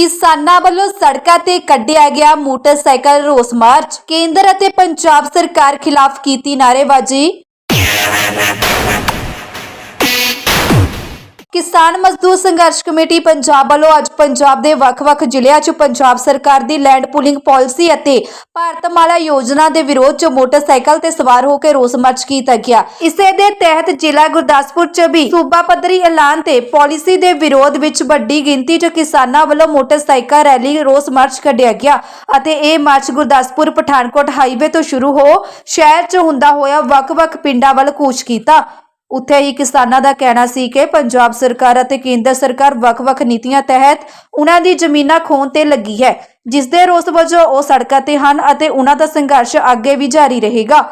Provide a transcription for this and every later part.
ਕਿਸਾਨਾਂ ਵੱਲੋਂ ਸੜਕਾਂ ਤੇ ਕੱਢਿਆ ਗਿਆ ਮੋਟਰਸਾਈਕਲ ਰੋਸ ਮਾਰਚ। ਕੇਂਦਰ ਅਤੇ ਪੰਜਾਬ ਸਰਕਾਰ ਖਿਲਾਫ ਕੀਤੀ ਨਾਅਰੇਬਾਜ਼ੀ। ਕਿਸਾਨ ਮਜ਼ਦੂਰ ਸੰਘਰਸ਼ ਕਮੇਟੀ ਪੰਜਾਬ ਵੱਲੋਂ ਅੱਜ ਪੰਜਾਬ ਦੇ ਵੱਖ-ਵੱਖ ਜ਼ਿਲ੍ਹਿਆਂ 'ਚ ਪੰਜਾਬ ਸਰਕਾਰ ਦੀ ਲੈਂਡ ਪੂਲਿੰਗ ਪਾਲਿਸੀ ਅਤੇ ਭਾਰਤਮਾਲਾ ਯੋਜਨਾ ਦੇ ਵਿਰੋਧ 'ਚ ਮੋਟਰਸਾਈਕਲ ਤੇ ਸਵਾਰ ਹੋ ਕੇ ਰੋਸ ਮਾਰਚ ਕੀਤਾ ਗਿਆ। ਇਸੇ ਦੇ ਤਹਿਤ ਜ਼ਿਲ੍ਹਾ ਗੁਰਦਾਸਪੁਰ 'ਚ ਵੀ ਸੂਬਾ ਪੱਧਰੀ ਐਲਾਨ ਤੇ ਪਾਲਿਸੀ ਦੇ ਵਿਰੋਧ ਵਿੱਚ ਵੱਡੀ ਗਿਣਤੀ 'ਚ ਕਿਸਾਨਾਂ ਵੱਲੋਂ ਮੋਟਰਸਾਈਕਲ ਰੈਲੀ ਰੋਸ ਮਾਰਚ ਕੱਢਿਆ ਗਿਆ ਅਤੇ ਇਹ ਮਾਰਚ ਗੁਰਦਾਸਪੁਰ, ਪਠਾਨਕੋਟ ਹਾਈਵੇ ਤੋਂ ਸ਼ੁਰੂ ਹੋ ਸ਼ਹਿਰ 'ਚ ਹੁੰਦਾ ਹੋਇਆ ਵੱਖ-ਵੱਖ ਪਿੰਡਾਂ ਵੱਲ ਕੂਚ ਕੀਤਾ। ਉੱਥੇ ਹੀ ਕਿਸਾਨਾਂ ਦਾ ਕਹਿਣਾ ਸੀ ਕਿ ਪੰਜਾਬ ਸਰਕਾਰ ਅਤੇ ਕੇਂਦਰ ਸਰਕਾਰ ਵੱਖ-ਵੱਖ ਨੀਤੀਆਂ ਤਹਿਤ ਉਹਨਾਂ ਦੀ ਜ਼ਮੀਨਾਂ ਖੋਣ ਤੇ ਲੱਗੀ ਹੈ, ਜਿਸ ਦੇ ਰੋਸ ਵਜੋਂ ਉਹ ਸੜਕਾਂ ਤੇ ਹਨ ਅਤੇ ਉਹਨਾਂ ਦਾ ਸੰਘਰਸ਼ ਅੱਗੇ ਵੀ ਜਾਰੀ ਰਹੇਗਾ।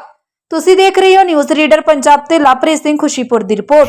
ਤੁਸੀਂ ਦੇਖ ਰਹੇ ਹੋ ਨਿਊਜ਼ ਰੀਡਰ ਪੰਜਾਬ ਤੇ ਲਾਪ੍ਰੀਤ ਸਿੰਘ ਖੁਸ਼ੀਪੁਰ ਦੀ report.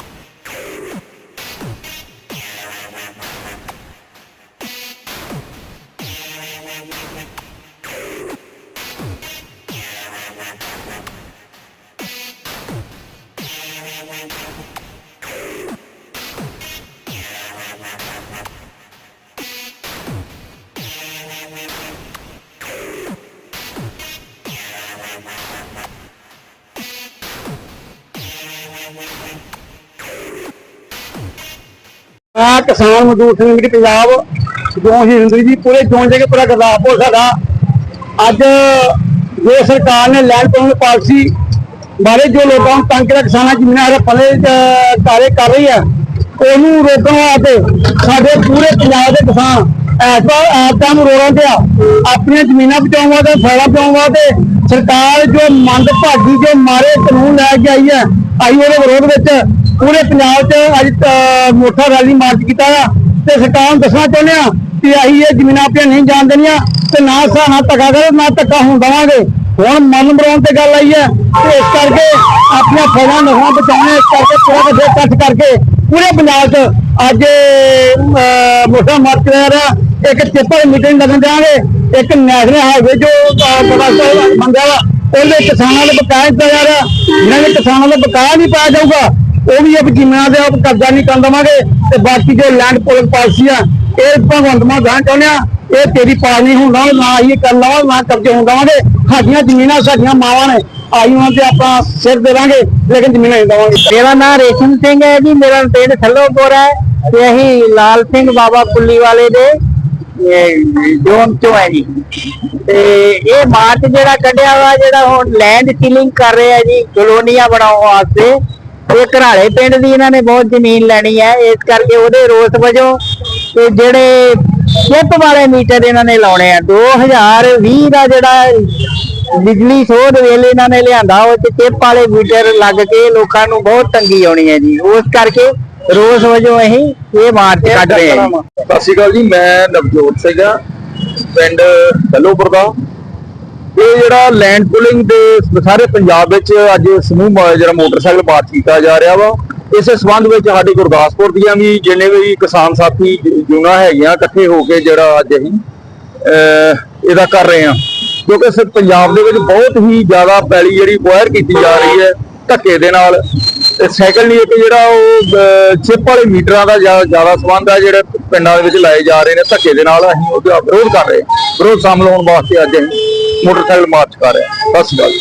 ਮੈਂ ਕਿਸਾਨ ਮਜ਼ਦੂਰ ਸੰਘ ਪੰਜਾਬ ਜੋ ਹਿੰਦੂ ਜੀ, ਪੂਰੇ ਜੋਨ ਦੇ ਕੇ ਪੂਰਾ ਗੁਰਦਾਸਪੁਰ ਸਾਡਾ। ਅੱਜ ਜੋ ਸਰਕਾਰ ਨੇ ਲੈਂਡ ਪੂਲਿੰਗ ਪਾਲਿਸੀ ਬਾਰੇ ਜੋ ਲੋਕਾਂ ਨੂੰ ਤੰਗ ਕੀਤਾ, ਕਿਸਾਨਾਂ ਜ਼ਮੀਨਾਂ ਦੇ ਪਲੇ ਕਾਰੇ ਕਰ ਰਹੀ ਹੈ, ਉਹਨੂੰ ਰੋਕਣ ਵਾਸਤੇ ਸਾਡੇ ਪੂਰੇ ਪੰਜਾਬ ਦੇ ਕਿਸਾਨ ਐਸ ਵਾਰ ਨੂੰ ਰੋੜਾਂ ਪਿਆ ਆਪਣੀਆਂ ਜ਼ਮੀਨਾਂ ਬਚਾਉਣ ਵਾਸਤੇ, ਫਾਇਦਾ ਬਚਾਉਣ ਵਾਸਤੇ ਸਰਕਾਰ ਜੋ ਮੰਦ ਭਾਗੀ ਜੋ ਮਾਰੇ ਕਾਨੂੰਨ ਲੈ ਕੇ ਆਈ ਹੈ ਆਈ ਉਹਦੇ ਵਿਰੋਧ ਵਿੱਚ। ਪੂਰੇ ਪੰਜਾਬ 'ਚ ਅੱਜ ਅਹ, ਰੈਲੀ ਮਾਰਚ ਕੀਤਾ ਆ। ਤੇ ਸਰਕਾਰ ਨੂੰ ਦੱਸਣਾ ਚਾਹੁੰਦੇ ਆ ਕਿ ਅਸੀਂ ਇਹ ਜ਼ਮੀਨਾਂ ਆਪਣੀਆਂ ਨਹੀਂ ਜਾਣ ਦੇਣੀਆਂ ਤੇ ਨਾ ਸਾ ਧੱਕਾ ਕਰੋ ਨਾ ਧੱਕਾ ਹੋਣ ਦੇਵਾਂਗੇ। ਹੁਣ ਮਨ ਮਰਾਉਣ ਤੇ ਗੱਲ ਆਈ ਹੈ ਤੇ ਇਸ ਕਰਕੇ ਆਪਣੀਆਂ ਫੌਜਾਂ ਨਸਲਾਂ ਬਚਾਉਣੇ ਇਸ ਕਰਕੇ ਪੂਰਾ ਵੱਡੇ ਇਕੱਠ ਕਰਕੇ ਪੂਰੇ ਪੰਜਾਬ 'ਚ ਅੱਜ ਅਹ, ਮੋਟਾ ਮਾਰਚ ਕਰ ਰਿਹਾ। ਇੱਕ ਚਿੱਪਰ ਮੀਟਿੰਗ ਲੱਗਣ ਦੇਵਾਂਗੇ ਇੱਕ ਨੈਸ਼ਨਲ ਹਾਈਵੇ ਜੋ ਬੜਾ ਸਾਹਿਬ ਮੰਗਿਆ ਉਹਦੇ ਕਿਸਾਨਾਂ ਦੇ ਬਕਾਇਆ ਦਿੱਤਾ ਜਾ ਰਿਹਾ ਜਿਹਨਾਂ ਦੇ ਕਿਸਾਨਾਂ ਦਾ ਬਕਾਇਆ ਨਹੀਂ ਪਾਇਆ ਜਾਊਗਾ, ਉਹ ਵੀ ਇਹ ਜ਼ਮੀਨਾਂ ਦੇ ਆਪ ਕਬਜ਼ਾ ਨਹੀਂ ਕਰ ਦੇਵਾਂਗੇ। ਤੇ ਬਾਕੀ ਜੋ ਲੈਂਡ ਪੋਲਿੰਗ ਪਾਲਿਸੀ ਆ, ਇਹ ਭਗਵੰਤ ਮਾਨ ਗਾਂ ਚਾਹੁੰਦੇ ਆ, ਇਹ ਤੇਰੀ ਪਾਲ ਨਹੀਂ ਹੁੰਦਾ ਨਾ ਇਹ ਕਰ ਲਵਾਂ ਨਾ ਕਰਜ਼ੇ ਹੋਣ ਦੇਵਾਂਗੇ। ਸਾਡੀਆਂ ਜ਼ਮੀਨਾਂ, ਸਾਡੀਆਂ ਮਾਵਾਂ ਨੇ ਆਈਆਂ ਤੇ ਆਪਾਂ ਸਿਰ ਦੇਵਾਂਗੇ, ਲੇਕਿਨ ਜ਼ਮੀਨਾਂ ਨਹੀਂ ਦੇਵਾਂਗੇ। ਮੇਰਾ ਨਾਮ ਰੇਸ਼ਮ ਸਿੰਘ ਹੈ ਜੀ, ਮੇਰਾ ਪਿੰਡ ਥੱਲੋਪੁਰ ਹੈ, ਤੇ ਅਸੀਂ ਲਾਲ ਸਿੰਘ ਬਾਬਾ ਪੁੱਲੀ ਵਾਲੇ ਦੇ ਜ਼ੋਨ ਚੋਂ ਹੈ ਜੀ। ਤੇ ਇਹ ਮਾਰਚ ਜਿਹੜਾ ਕੱਢਿਆ ਵਾ, ਜਿਹੜਾ ਹੁਣ ਲੈਂਡ ਸੀਲਿੰਗ ਕਰ ਰਹੇ ਜੀ, ਕਲੋਨੀਆਂ ਬਣਾਉਣ ਵਾਸਤੇ, ਇਹ ਘਰਾਲੇ ਪਿੰਡ ਦੀ ਇਹਨਾਂ ਨੇ ਬਹੁਤ ਜ਼ਮੀਨ ਲੈਣੀ ਹੈ। ਇਸ ਕਰਕੇ ਉਹਦੇ ਰੋਸ ਵਜੋਂ ਤੇ ਜਿਹੜੇ ਸ਼ਿਪ ਵਾਲੇ ਮੀਟਰ ਇਹਨਾਂ ਨੇ ਲਾਉਣੇ ਆ। 2020 ਦਾ ਜਿਹੜਾ ਬਿਜਲੀ ਸੋਧ ਵੇਲੇ ਇਹਨਾਂ ਨੇ ਲਿਆਂਦਾ, ਉਹ ਚ ਚਿੱਪ ਵਾਲੇ ਮੀਟਰ ਲੱਗ ਕੇ ਲੋਕਾਂ ਨੂੰ ਬਹੁਤ ਤੰਗੀ ਆਉਣੀ ਹੈ ਜੀ। ਉਸ ਕਰਕੇ ਰੋਸ ਵਜੋਂ ਅਸੀਂ ਇਹ ਮਾਰਚ ਕੱਢ ਰਹੇ ਹਾਂ ਸਤਿ ਸ਼੍ਰੀ ਅਕਾਲ ਜੀ ਮੈਂ ਨਵਜੋਤ ਸਿੰਘ ਆ ਪਿੰਡ ਕੱਲੋਪੁਰ ਦਾ। ਇਹ ਜਿਹੜਾ ਲੈਂਡ ਪੁਲਿੰਗ ਦੇ ਸਾਰੇ ਪੰਜਾਬ ਵਿੱਚ ਅੱਜ ਸਮੂਹ ਜਿਹੜਾ ਮੋਟਰਸਾਈਕਲ ਮਾਰਚ ਕੀਤਾ ਜਾ ਰਿਹਾ ਵਾ ਇਸੇ ਸਬੰਧ ਵਿੱਚ ਸਾਡੇ ਗੁਰਦਾਸਪੁਰ ਦੀਆਂ ਵੀ ਜਿੰਨੇ ਵੀ ਕਿਸਾਨ ਸਾਥੀ ਜ- ਹੈਗੀਆਂ ਇਕੱਠੇ ਹੋ ਕੇ ਜਿਹੜਾ ਅੱਜ ਅਸੀਂ ਅਹ, ਇਹਦਾ ਕਰ ਰਹੇ ਹਾਂ। ਕਿਉਂਕਿ ਸ- ਪੰਜਾਬ ਦੇ ਵਿੱਚ ਬਹੁਤ ਹੀ ਜ਼ਿਆਦਾ ਪੈਲੀ ਜਿਹੜੀ ਵਾਇਰ ਕੀਤੀ ਜਾ ਰਹੀ ਹੈ ਧੱਕੇ ਦੇ ਨਾਲ। ਸਾਈਕਲ ਨਹੀਂ, ਇੱਕ ਜਿਹੜਾ ਉਹ ਚਿੱਪ ਵਾਲੇ ਮੀਟਰਾਂ ਦਾ ਜ਼ਿਆਦਾ ਸਬੰਧ ਹੈ ਜਿਹੜੇ ਪਿੰਡਾਂ ਦੇ ਵਿੱਚ ਲਾਏ ਜਾ ਰਹੇ ਨੇ, ਧੱਕੇ ਦੇ ਨਾਲ ਅਸੀਂ ਉਹਦਾ ਵਿਰੋਧ ਕਰ ਰਹੇ ਵਿਰੋਧ ਸ਼ਾਮਲ ਹੋਣ ਵਾਸਤੇ ਅੱਜ ਅਸੀਂ ਮੋਟਰਸਾਈਕਲ ਮਾਰਚ ਕਰ ਰਹੇ ਹਾਂ। ਸਤਿ ਸ਼੍ਰੀ ਅਕਾਲ